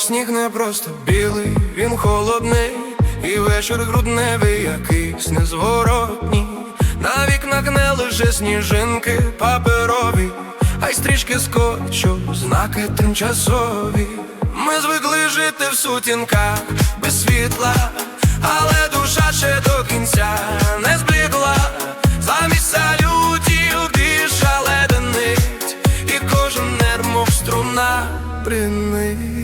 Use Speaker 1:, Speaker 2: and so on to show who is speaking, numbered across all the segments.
Speaker 1: Хоч сніг не просто білий, він холодний, і вечір грудневий, якийсь незворотній. На вікнах не лише сніжинки паперові, а й стрічки скотчу, знаки тимчасові. Ми звикли жити в сутінках без світла, але душа ще до кінця не зблідла, замість салютів більша леденить, і кожен нерв, мов струна принить.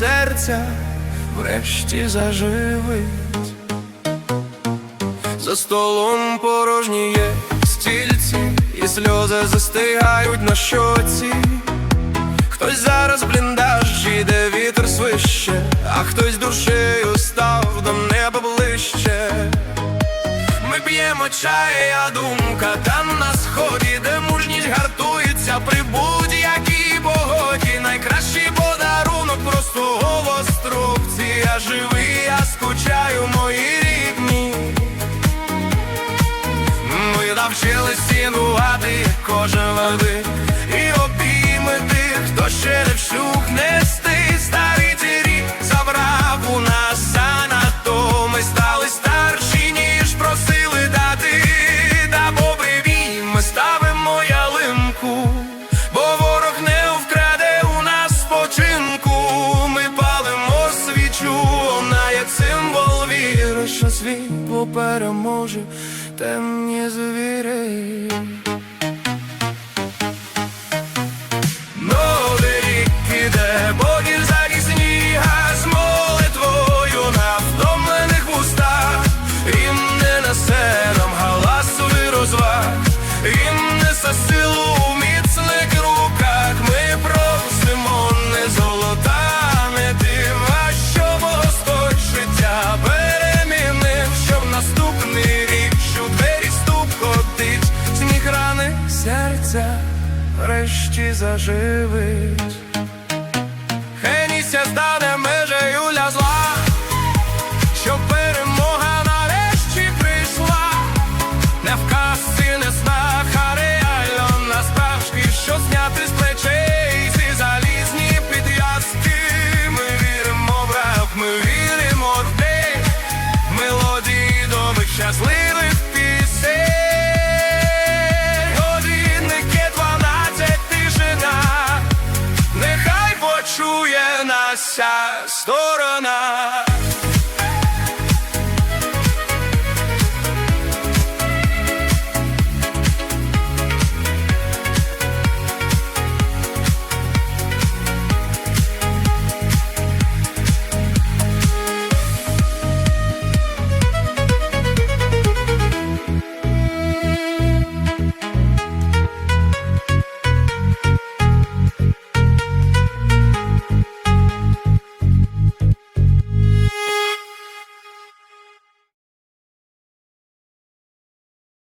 Speaker 1: серця врешті заживить, за столом порожніє стільці, і сльози застигають на щоці. Хтось зараз бліндаж іде вітер свище, а хтось душею став до неба ближче. Ми п'ємо чай, а думка там на сході, де мужні. переможе, темні звіри. серця врешті заживить. ця сторона.